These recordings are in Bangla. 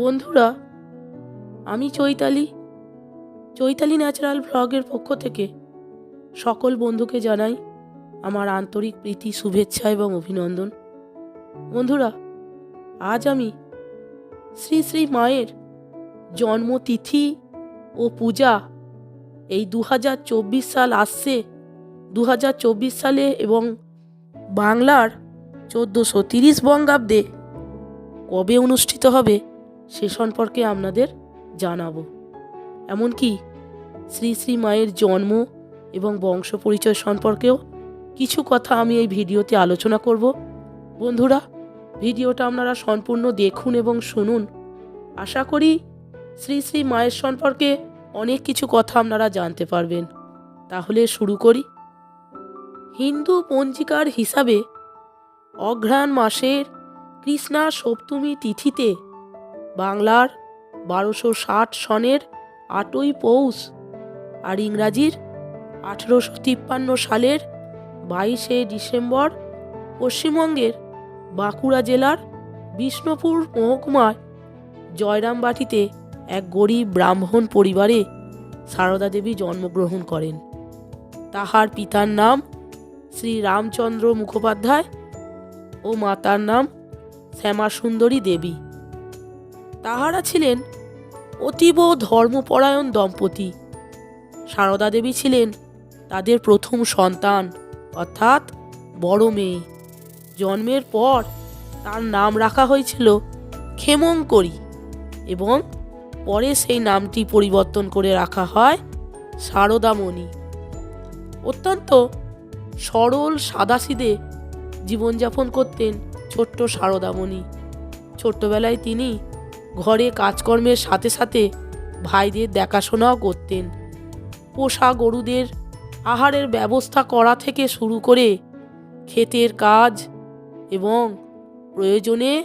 বন্ধুরা, আমি চৈতালি। চৈতালি ন্যাচারাল ব্লগের পক্ষ থেকে সকল বন্ধুকে জানাই আমার আন্তরিক প্রীতি, শুভেচ্ছা এবং অভিনন্দন। বন্ধুরা, আজ আমি শ্রী শ্রী মায়ের জন্মতিথি ও পূজা এই দু হাজার চব্বিশ সাল আসছে। দু হাজার চব্বিশ সালে এবং বাংলার চোদ্দোশো তিরিশ বঙ্গাব্দে কবে অনুষ্ঠিত হবে? সে সম্পর্কে আপনাদের জানাব। এমনকি শ্রী শ্রী মায়ের জন্ম এবং বংশ পরিচয় সম্পর্কেও কিছু কথা আমি এই ভিডিওতে আলোচনা করব। বন্ধুরা, ভিডিওটা আপনারা সম্পূর্ণ দেখুন এবং শুনুন। আশা করি শ্রী শ্রী মায়ের সম্পর্কে অনেক কিছু কথা আপনারা জানতে পারবেন। তাহলে শুরু করি। হিন্দু পঞ্জিকার হিসাবে অঘ্রাণ মাসের কৃষ্ণা সপ্তমী তিথিতে বাংলার বারোশো ষাট সনের আটই পৌষ আর ইংরাজির আঠেরোশো তিপ্পান্ন সালের বাইশে ডিসেম্বর পশ্চিমবঙ্গের বাঁকুড়া জেলার বিষ্ণুপুর মহকুমার জয়রামবাটিতে এক গরিব ব্রাহ্মণ পরিবারে সারদা দেবী জন্মগ্রহণ করেন। তাহার পিতার নাম শ্রী রামচন্দ্র মুখোপাধ্যায় ও মাতার নাম শ্যামাসুন্দরী দেবী। তাহারা ছিলেন অতীব ধর্মপরায়ণ দম্পতি। সারদা দেবী ছিলেন তাদের প্রথম সন্তান, অর্থাৎ বড় মেয়ে। জন্মের পর তার নাম রাখা হয়েছিল ক্ষেমঙ্করী এবং পরে সেই নামটি পরিবর্তন করে রাখা হয় সারদামণি। অত্যন্ত সরল সাদাসিদে জীবনযাপন করতেন ছোট্ট সারদামণি। ছোট্টবেলায় তিনি ঘরে কাজকর্মের সাথে সাথে ভাইদের দেখাশোনাও করতেন। পোষা গরুদের আহারের ব্যবস্থা করা থেকে শুরু করে ক্ষেতের কাজ এবং প্রয়োজনে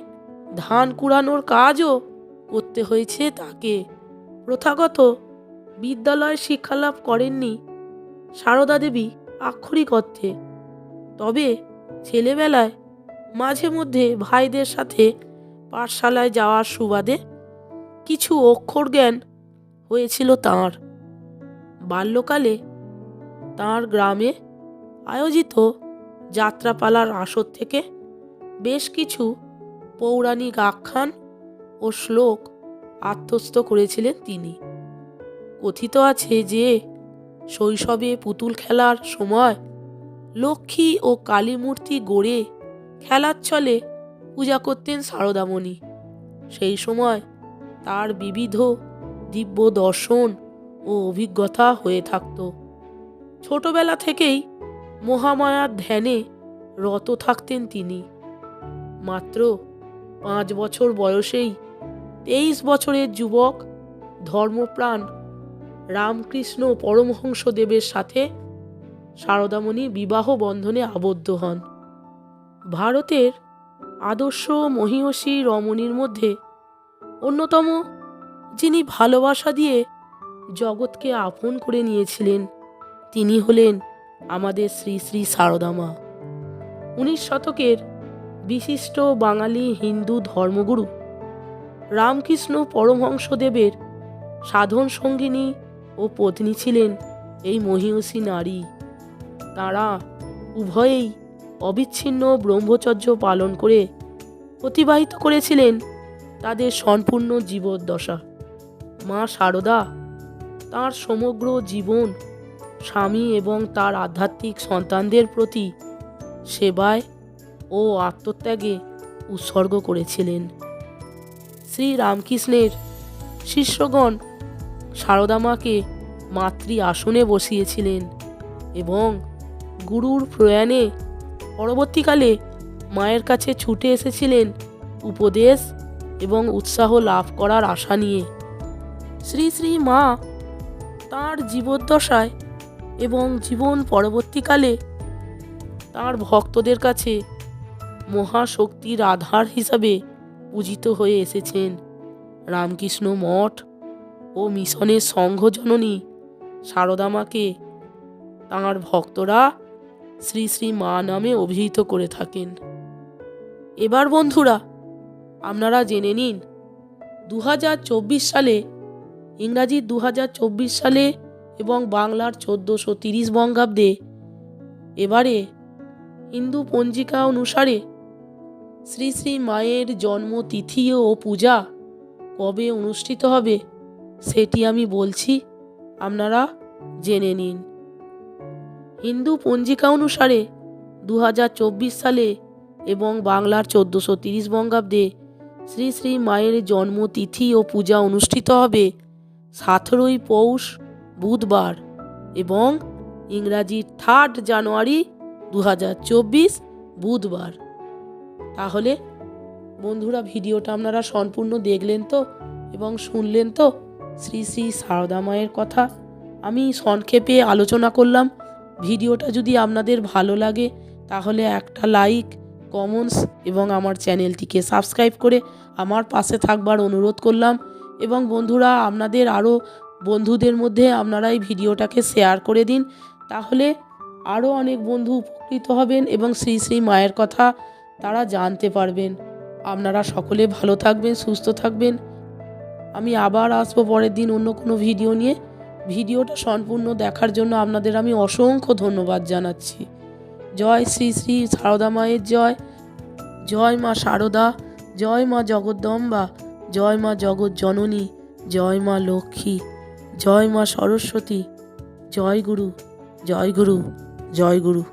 ধান কুড়ানোর কাজও করতে হয়েছে তাকে। প্রথাগত বিদ্যালয় শিক্ষালাভ করেননি সারদা দেবী আক্ষরিক অর্থে। তবে ছেলেবেলায় মাঝে মধ্যে ভাইদের সাথে পাঠশালায় যাওয়ার সুবাদে কিছু অক্ষর জ্ঞান হয়েছিল তাঁর। বাল্যকালে তাঁর গ্রামে আয়োজিত যাত্রাপালার আসর থেকে বেশ কিছু পৌরাণিক আখ্যান ও শ্লোক আত্মস্থ করেছিলেন তিনি। কথিত আছে যে শৈশবে পুতুল খেলার সময় লক্ষ্মী ও কালী মূর্তি গড়ে খেলার ছলে পূজা করতেন সারদামণি। সেই সময় তার বিবিধ দিব্য দর্শন ও অভিজ্ঞতা হয়ে থাকত। ছোটবেলা থেকেই মহামায়ার ধ্যানে রত থাকতেন তিনি। মাত্র পাঁচ বছর বয়সেই তেইশ বছরের যুবক ধর্মপ্রাণ রামকৃষ্ণ পরমহংসদেবের সাথে সারদামণি বিবাহ বন্ধনে আবদ্ধ হন। ভারতের আদর্শ মহিষী রমণীর মধ্যে অন্যতম, যিনি ভালোবাসা দিয়ে জগৎকে আপন করে নিয়েছিলেন, তিনি হলেন আমাদের শ্রী শ্রী সারদামা। উনিশ শতকের বিশিষ্ট বাঙালি হিন্দু ধর্মগুরু রামকৃষ্ণ পরমহংসদেবের সাধন সঙ্গিনী ও পত্নী ছিলেন এই মহিষী নারী। তারা উভয়েই অবিচ্ছিন্ন ব্রহ্মচর্য পালন করে অতিবাহিত করেছিলেন তাদের সম্পূর্ণ জীবদ্দশা। মা শারদা তার সমগ্র জীবন স্বামী এবং তার আধ্যাত্মিক সন্তানদের প্রতি সেবায় ও আত্মত্যাগে উৎসর্গ করেছিলেন। শ্রী রামকৃষ্ণের শিষ্যগণ সারদামাকে মাতৃ আসনে বসিয়েছিলেন এবং গুরুর প্রয়াণে পরবর্তীকালে মায়ের কাছে ছুটে এসেছিলেন উপদেশ এবং উৎসাহ লাভ করার আশা নিয়ে। শ্রী শ্রী মা তাঁর জীবদ্দশায় এবং জীবন পরবর্তীকালে তাঁর ভক্তদের কাছে মহাশক্তির আধার হিসাবে পূজিত হয়ে এসেছেন। রামকৃষ্ণ মঠ ও মিশনের সংঘজননী সারদামাকে তাঁর ভক্তরা শ্রী শ্রী মা নামে অভিহিত করে থাকেন। এবার বন্ধুরা, আপনারা জেনে নিন দু হাজার চব্বিশ সালে, ইংরাজি দু হাজার চব্বিশ সালে এবং বাংলার চোদ্দোশো তিরিশ বঙ্গাব্দে, এবারে হিন্দু পঞ্জিকা অনুসারে শ্রী শ্রী মায়ের জন্মতিথি ও পূজা কবে অনুষ্ঠিত হবে, সেটি আমি বলছি, আপনারা জেনে নিন। হিন্দু পঞ্জিকা অনুসারে দু হাজার চব্বিশ সালে এবং বাংলার চোদ্দোশো তিরিশ বঙ্গাব্দে শ্রী শ্রী মায়ের জন্মতিথি ও পূজা অনুষ্ঠিত হবে সতেরোই পৌষ বুধবার এবং ইংরাজি থার্ড জানুয়ারি দু হাজার চব্বিশ বুধবার। তাহলে বন্ধুরা ভিডিওটা আপনারা সম্পূর্ণ দেখলেন তো এবং শুনলেন তো? শ্রী শ্রী সারদা মায়ের কথা। আমি সংক্ষেপে আলোচনা করলাম। ভিডিওটা যদি আপনাদের ভালো লাগে, তাহলে একটা লাইক, কমেন্টস এবং আমার চ্যানেলটিকে সাবস্ক্রাইব করে আমার পাশে থাকবার অনুরোধ করলাম। এবং বন্ধুরা, আপনাদের আরও বন্ধুদের মধ্যে আপনারা এই ভিডিওটাকে শেয়ার করে দিন। তাহলে আরও অনেক বন্ধু উপকৃত হবেন এবং শ্রী শ্রী মায়ের কথা তারা জানতে পারবেন। আপনারা সকলে ভালো থাকবেন, সুস্থ থাকবেন। আমি আবার আসব পরের দিন অন্য কোনো ভিডিও নিয়ে। ভিডিওটা সম্পূর্ণ দেখার জন্য আপনাদের আমি অসংখ্য ধন্যবাদ জানাচ্ছি। জয় শ্রী শ্রী সারদা মায়ের জয়। জয় মা সারদা। জয় মা জগদ্দম্বা। জয় মা জগৎ জননী জয় মা লক্ষ্মী। জয় মা সরস্বতী। জয় গুরু। জয় গুরু। জয় গুরু।